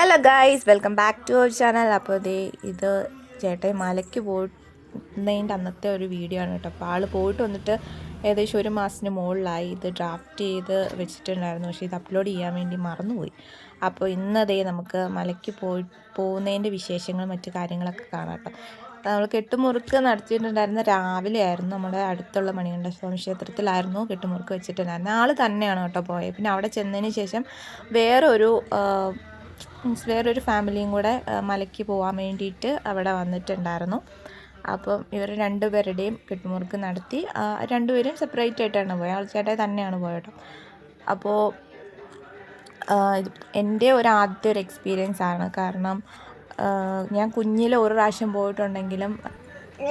Hello guys welcome back to our channel. അപ്പോൾ ദേ ഇത് ചേട്ടൻ മലയ്ക്ക് പോയിട്ടുണ്ടതിന്റെ അന്നത്തെ ഒരു വീഡിയോ ആണ് കേട്ടോ. അപ്പോൾ ആൾ പോയിട്ട് വന്നിട്ട് ഏകദേശം ഒരു മാസത്തിന് മുകളിലായി. ഇത് ഡ്രാഫ്റ്റ് ചെയ്ത് വെച്ചിട്ടുണ്ടായിരുന്നു. പക്ഷേ ഇത് അപ്ലോഡ് ചെയ്യാൻ വേണ്ടി മറന്നുപോയി. അപ്പോൾ ഇന്നതേ നമുക്ക് മലയ്ക്ക് പോയി പോകുന്നതിന്റെ വിശേഷങ്ങളും മറ്റു കാര്യങ്ങളൊക്കെ കാണാം കേട്ടോ. നമ്മൾ കെട്ടുമുറുക്ക് നടത്തിയിട്ടുണ്ടായിരുന്ന രാവിലെ ആയിരുന്നു. നമ്മുടെ അടുത്തുള്ള മണികണ്ഠ സ്വാമി ക്ഷേത്രത്തിലായിരുന്നു കെട്ടുമുറുക്ക് വെച്ചിട്ടുണ്ടായിരുന്നത്. ആൾ തന്നെയാണ് കേട്ടോ പോയത് പിന്നെ അവിടെ ചെന്നതിന് ശേഷം വേറൊരു മീൻസ് വേറൊരു ഫാമിലിയും കൂടെ മലയ്ക്ക് പോകാൻ വേണ്ടിയിട്ട് അവിടെ വന്നിട്ടുണ്ടായിരുന്നു. അപ്പം ഇവർ രണ്ടുപേരുടെയും കെട്ടുമുറുക്ക് നടത്തി രണ്ടുപേരും സെപ്പറേറ്റ് ആയിട്ടാണ് പോയത്. ആൾക്കാരുടെ തന്നെയാണ് പോയത് അപ്പോൾ എന്റെ ഒരു ആദ്യത്തെ ഒരു എക്സ്പീരിയൻസ് ആണ്. കാരണം ഞാൻ കുഞ്ഞിലെ ഒരു പ്രാവശ്യം പോയിട്ടുണ്ടെങ്കിലും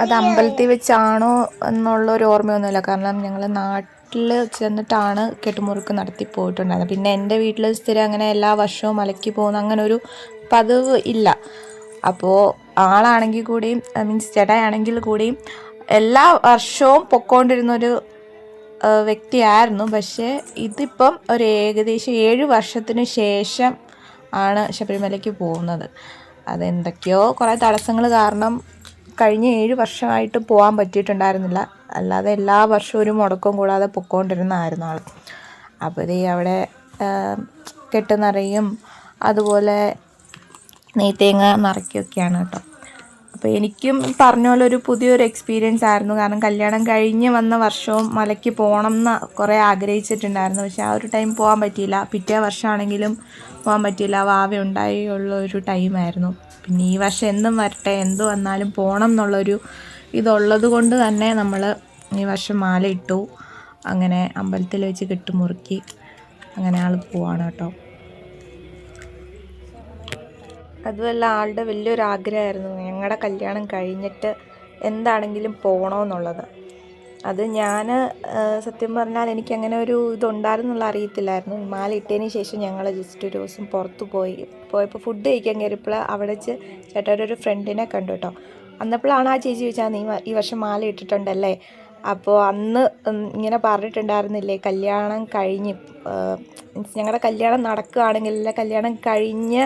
അത് അമ്പലത്തിൽ വെച്ചാണോ എന്നുള്ള ഒരു ഓർമ്മയൊന്നുമില്ല. കാരണം ഞങ്ങൾ നാട്ടിൽ ചെന്നിട്ടാണ് കെട്ടുമുറുക്ക് നടത്തി പോയിട്ടുണ്ടായിരുന്നത്. പിന്നെ എന്റെ വീട്ടിൽ സ്ഥിരം അങ്ങനെ എല്ലാ വർഷവും മലയ്ക്ക് പോകുന്ന അങ്ങനെ ഒരു പതിവ് ഇല്ല. അപ്പോൾ ആളാണെങ്കിൽ കൂടിയും മീൻസ് ചേട്ടായാണെങ്കിൽ കൂടിയും എല്ലാ വർഷവും പൊക്കോണ്ടിരുന്നൊരു വ്യക്തിയായിരുന്നു. പക്ഷേ ഇതിപ്പം ഒരു ഏകദേശം ഏഴ് വർഷത്തിന് ശേഷം ആണ് ശബരിമലയ്ക്ക് പോകുന്നത്. അതെന്തൊക്കെയോ കുറേ തടസ്സങ്ങൾ കാരണം കഴിഞ്ഞ ഏഴ് വർഷമായിട്ട് പോകാൻ പറ്റിയിട്ടുണ്ടായിരുന്നില്ല. അല്ലാതെ എല്ലാ വർഷവും ഒരു മുടക്കവും കൂടാതെ പൊക്കോണ്ടിരുന്നതായിരുന്നു ആൾ അപ്പോൾ ഇതേ അവിടെ കെട്ട് നിറയും അതുപോലെ നെയ്ത്തേങ്ങ നിറയ്ക്കുകയൊക്കെയാണ് കേട്ടോ. അപ്പോൾ എനിക്കും പറഞ്ഞ പോലെ ഒരു പുതിയൊരു എക്സ്പീരിയൻസ് ആയിരുന്നു. കാരണം കല്യാണം കഴിഞ്ഞ് വന്ന വർഷവും മലയ്ക്ക് പോകണം എന്ന് കുറേ ആഗ്രഹിച്ചിട്ടുണ്ടായിരുന്നു. പക്ഷെ ആ ഒരു ടൈം പോകാൻ പറ്റിയില്ല. പിറ്റേ വർഷമാണെങ്കിലും പോകാൻ പറ്റിയില്ല. വാവ ഉണ്ടായി ഉള്ള ഒരു ടൈമായിരുന്നു പിന്നെ ഈ വർഷം എന്തും വരട്ടെ എന്ത് വന്നാലും പോകണം എന്നുള്ളൊരു ഇതുള്ളത് കൊണ്ട് തന്നെ നമ്മൾ ഈ വർഷം മാല ഇട്ടു. അങ്ങനെ അമ്പലത്തിൽ വെച്ച് കെട്ടുമുറുക്കി അങ്ങനെ ആൾ പോവാണ് കേട്ടോ. അതുമല്ല ആളുടെ വലിയൊരു ആഗ്രഹമായിരുന്നു. ഞങ്ങളുടെ കല്യാണം കഴിഞ്ഞിട്ട് എന്താണെങ്കിലും പോകണമെന്നുള്ളത് അത് ഞാൻ സത്യം പറഞ്ഞാൽ എനിക്കങ്ങനെ ഒരു ഇതുണ്ടായിരുന്നുള്ള അറിയത്തില്ലായിരുന്നു. മാല ഇട്ടതിന് ശേഷം ഞങ്ങൾ ജസ്റ്റ് ഒരു ദിവസം പുറത്ത് പോയി. പോയപ്പോൾ ഫുഡ് കഴിക്കാൻ കയറിയപ്പോൾ അവിടെ വെച്ച് ചേട്ടന്റെ ഒരു ഫ്രണ്ടിനെ കണ്ടു കേട്ടോ അന്നപ്പോഴാണ് ആ ചേച്ചി ചോദിച്ചാൽ നീ ഈ വർഷം മാല ഇട്ടിട്ടുണ്ടല്ലേ? അപ്പോൾ അന്ന് ഇങ്ങനെ പറഞ്ഞിട്ടുണ്ടായിരുന്നില്ലേ കല്യാണം കഴിഞ്ഞ് ഞങ്ങളുടെ കല്യാണം നടക്കുകയാണെങ്കിൽ കല്യാണം കഴിഞ്ഞ്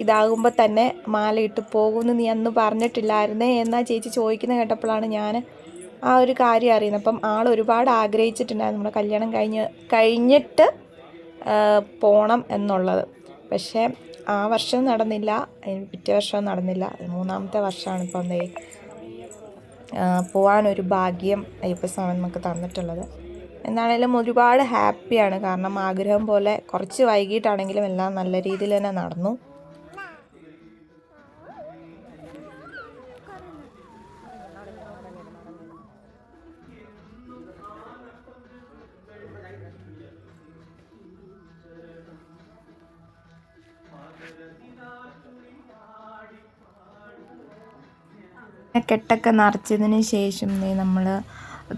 ഇതാകുമ്പോൾ തന്നെ മാലയിട്ട് പോകുമെന്ന് നീ അന്ന് പറഞ്ഞിട്ടില്ലായിരുന്നേ എന്നാ ചേച്ചി ചോദിക്കുന്നത് കേട്ടപ്പോഴാണ് ഞാൻ ആ ഒരു കാര്യം അറിയുന്നത്. അപ്പം ആൾ ഒരുപാട് ആഗ്രഹിച്ചിട്ടുണ്ടായിരുന്നു. നമ്മുടെ കല്യാണം കഴിഞ്ഞ് കഴിഞ്ഞിട്ട് പോകണം എന്നുള്ളത്. പക്ഷേ ആ വർഷം നടന്നില്ല. പിറ്റേ വർഷം നടന്നില്ല. മൂന്നാമത്തെ വർഷമാണ് ഇപ്പം എന്തേ പോകാനൊരു ഭാഗ്യം അയ്യപ്പസ്വാമി നമുക്ക് തന്നിട്ടുള്ളത്. എന്നാണേലും ഒരുപാട് ഹാപ്പിയാണ്. കാരണം ആഗ്രഹം പോലെ കുറച്ച് വൈകിട്ടാണെങ്കിലും എല്ലാം നല്ല രീതിയിൽ തന്നെ നടന്നു. കെട്ടൊക്കെ നിറച്ചതിന് ശേഷം നമ്മൾ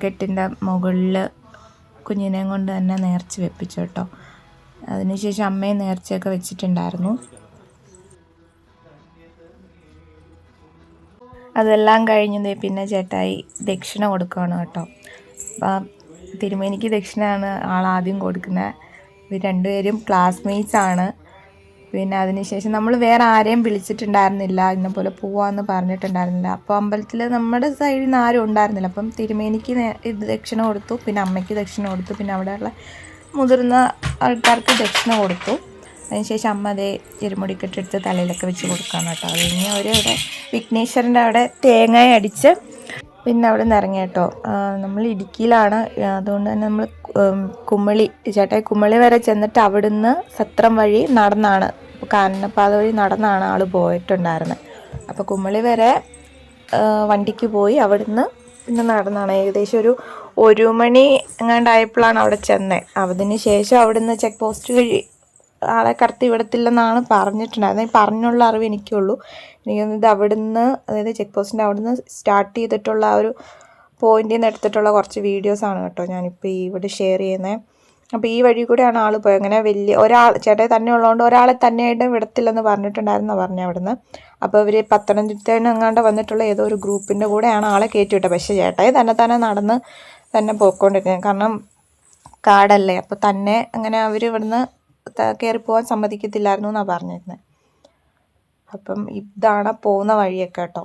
കെട്ടിന്റെ മുകളിൽ കുഞ്ഞിനെയും കൊണ്ട് തന്നെ നേർച്ച വെപ്പിച്ചു കേട്ടോ. അതിനുശേഷം അമ്മയും നേർച്ചയൊക്കെ വെച്ചിട്ടുണ്ടായിരുന്നു. അതെല്ലാം കഴിഞ്ഞത് പിന്നെ ചേട്ടായി ദക്ഷിണ കൊടുക്കുകയാണ് കേട്ടോ. അപ്പം തിരുമേനിക്ക് ദക്ഷിണയാണ് ആൾ ആദ്യം കൊടുക്കുന്നത് ഇവർ രണ്ടുപേരും ക്ലാസ്മേറ്റ്സ് ആണ്. പിന്നെ അതിനുശേഷം നമ്മൾ വേറെ ആരെയും വിളിച്ചിട്ടുണ്ടായിരുന്നില്ല ഇന്ന പോലെ പോവാന്ന് പറഞ്ഞിട്ടുണ്ടായിരുന്നില്ല. അപ്പോൾ അമ്പലത്തിൽ നമ്മുടെ സൈഡിൽ നിന്ന് ആരും ഉണ്ടായിരുന്നില്ല. അപ്പം തിരുമേനിക്ക് ദക്ഷിണ കൊടുത്തു പിന്നെ അമ്മയ്ക്ക് ദക്ഷിണ കൊടുത്തു പിന്നെ അവിടെയുള്ള മുതിർന്ന ആൾക്കാർക്ക് ദക്ഷിണ കൊടുത്തു. അതിനുശേഷം അമ്മ അതേ ഇരുമുടിക്കെട്ടെടുത്ത് തലയിലൊക്കെ വെച്ച് കൊടുക്കാന്ന് കേട്ടോ. അത് കഴിഞ്ഞ് അവിടെ വിഘ്നേശ്വരന്റെ അവിടെ തേങ്ങ അടിച്ച് പിന്നെ അവിടെ നിന്ന് ഇറങ്ങി കേട്ടോ. നമ്മൾ ഇടുക്കിയിലാണ്. അതുകൊണ്ട് തന്നെ നമ്മൾ കുമ്മളി ചേട്ടായി കുമ്മളി വരെ ചെന്നിട്ട് അവിടുന്ന് സത്രം വഴി നടന്നാണ്. കാനനപ്പാത വഴി നടന്നാണ് ആൾ പോയിട്ടുണ്ടായിരുന്നത് അപ്പോൾ കുമ്മളി വരെ വണ്ടിക്ക് പോയി അവിടുന്ന് പിന്നെ നടന്നാണ്. ഏകദേശം ഒരു ഒരു മണി എങ്ങാണ്ടായപ്പോഴാണ് അവിടെ ചെന്നത് അതിന് ശേഷം അവിടുന്ന് ചെക്ക് പോസ്റ്റ് വഴി ആളെ കടത്തി വിടത്തില്ലെന്നാണ് പറഞ്ഞിട്ടുണ്ടായിരുന്നത് പറഞ്ഞുള്ള അറിവ് എനിക്കുള്ളൂ. എനിക്ക് ഇത് അവിടുന്ന് അതായത് ചെക്ക് പോസ്റ്റിന്റെ അവിടുന്ന് സ്റ്റാർട്ട് ചെയ്തിട്ടുള്ള ആ ഒരു പോയിന്റിൽ നിന്ന് എടുത്തിട്ടുള്ള കുറച്ച് വീഡിയോസാണ് കേട്ടോ ഞാനിപ്പോൾ ഇവിടെ ഷെയർ ചെയ്യുന്നത് അപ്പോൾ ഈ വഴി കൂടെയാണ് ആൾ പോയത് അങ്ങനെ വലിയ ഒരാൾ ചേട്ടായി തന്നെ ഉള്ളതുകൊണ്ട് ഒരാളെ തന്നെയായിട്ടും വിടത്തില്ലെന്ന് പറഞ്ഞിട്ടുണ്ടായിരുന്നു പറഞ്ഞു അവിടുന്ന്. അപ്പോൾ ഇവർ പത്തനംതിട്ടയിൽ എങ്ങാണ്ട് വന്നിട്ടുള്ള ഏതോ ഒരു ഗ്രൂപ്പിന്റെ കൂടെയാണ് ആളെ കയറ്റി വിട്ടത് പക്ഷേ ചേട്ടായി തന്നെ തന്നെ നടന്ന് തന്നെ പോയിക്കൊണ്ടിരുന്നത് കാരണം കാടല്ലേ. അപ്പോൾ തന്നെ അങ്ങനെ അവർ ഇവിടുന്ന് കയറി പോകാൻ സമ്മതിക്കത്തില്ലായിരുന്നു എന്നാണ് പറഞ്ഞിരുന്നത് അപ്പം ഇതാണ് പോകുന്ന വഴിയൊക്കെ കേട്ടോ.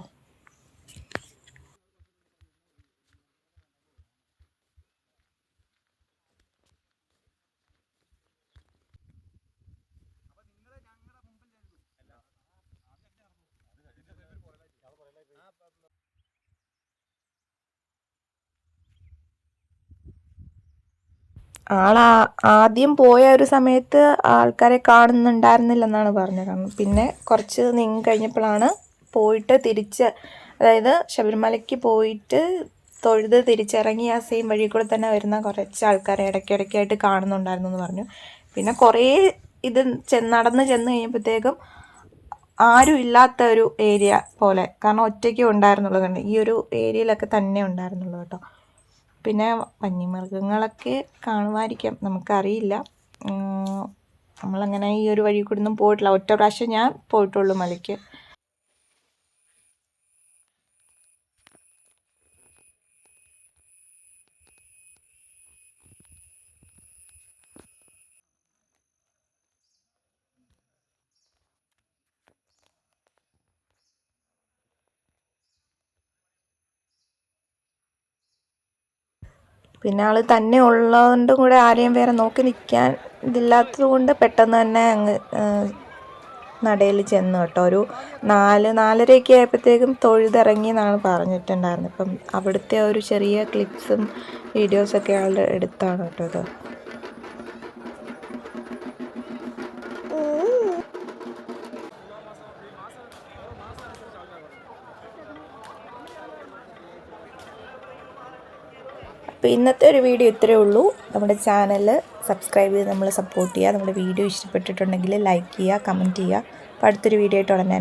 ആൾ ആദ്യം പോയ ഒരു സമയത്ത് ആൾക്കാരെ കാണുന്നുണ്ടായിരുന്നില്ല എന്നാണ് പറഞ്ഞത്. കാരണം പിന്നെ കുറച്ച് നീങ്ങി കഴിഞ്ഞപ്പോഴാണ് പോയിട്ട് തിരിച്ച് അതായത് ശബരിമലയ്ക്ക് പോയിട്ട് തൊഴുത് തിരിച്ചിറങ്ങി ആ സെയിം വഴി കൂടെ തന്നെ വരുന്ന കുറച്ച് ആൾക്കാരെ ഇടയ്ക്കിടയ്ക്കായിട്ട് കാണുന്നുണ്ടായിരുന്നു എന്ന് പറഞ്ഞു. പിന്നെ കുറേ ഇത് നടന്ന് ചെന്ന് കഴിഞ്ഞപ്പോഴത്തേക്കും ആരും ഇല്ലാത്ത ഒരു ഏരിയ പോലെ കാരണം ഒറ്റയ്ക്ക് ഉണ്ടായിരുന്നുള്ളൂ. കാരണം ഈ ഒരു ഏരിയയിലൊക്കെ തന്നെ ഉണ്ടായിരുന്നുള്ളൂ കേട്ടോ. പിന്നെ വന്യമൃഗങ്ങളൊക്കെ കാണുമായിരിക്കാം. നമുക്കറിയില്ല. നമ്മളങ്ങനെ ഈ ഒരു വഴി കൂടെ ഒന്നും പോയിട്ടില്ല. ഒറ്റ പ്രാവശ്യം ഞാൻ പോയിട്ടുള്ളൂ മലയ്ക്ക്. പിന്നെ ആൾ തന്നെ ഉള്ളതുകൊണ്ടും കൂടെ ആരെയും വേറെ നോക്കി നിൽക്കാൻ ഇതില്ലാത്തത് കൊണ്ട് പെട്ടെന്ന് തന്നെ അങ്ങ് നടയിൽ ചെന്നു കേട്ടോ. ഒരു നാല് നാലരയൊക്കെ ആയപ്പോഴത്തേക്കും തൊഴുതിറങ്ങി എന്നാണ് പറഞ്ഞിട്ടുണ്ടായിരുന്നത്. ഇപ്പം അവിടുത്തെ ഒരു ചെറിയ ക്ലിപ്സും വീഡിയോസൊക്കെ ആളുടെ എടുത്താണ് കേട്ടോ ഇത്. അപ്പോൾ ഇന്നത്തെ ഒരു വീഡിയോ ഇത്രയേ ഉള്ളൂ. നമ്മുടെ ചാനൽ സബ്സ്ക്രൈബ് ചെയ്ത് നമ്മൾ സപ്പോർട്ട് ചെയ്യുക. നമ്മുടെ വീഡിയോ ഇഷ്ടപ്പെട്ടിട്ടുണ്ടെങ്കിൽ ലൈക്ക് ചെയ്യുക കമന്റ് ചെയ്യുക. അപ്പോൾ അടുത്തൊരു വീഡിയോ ആയിട്ട് ഉടനെ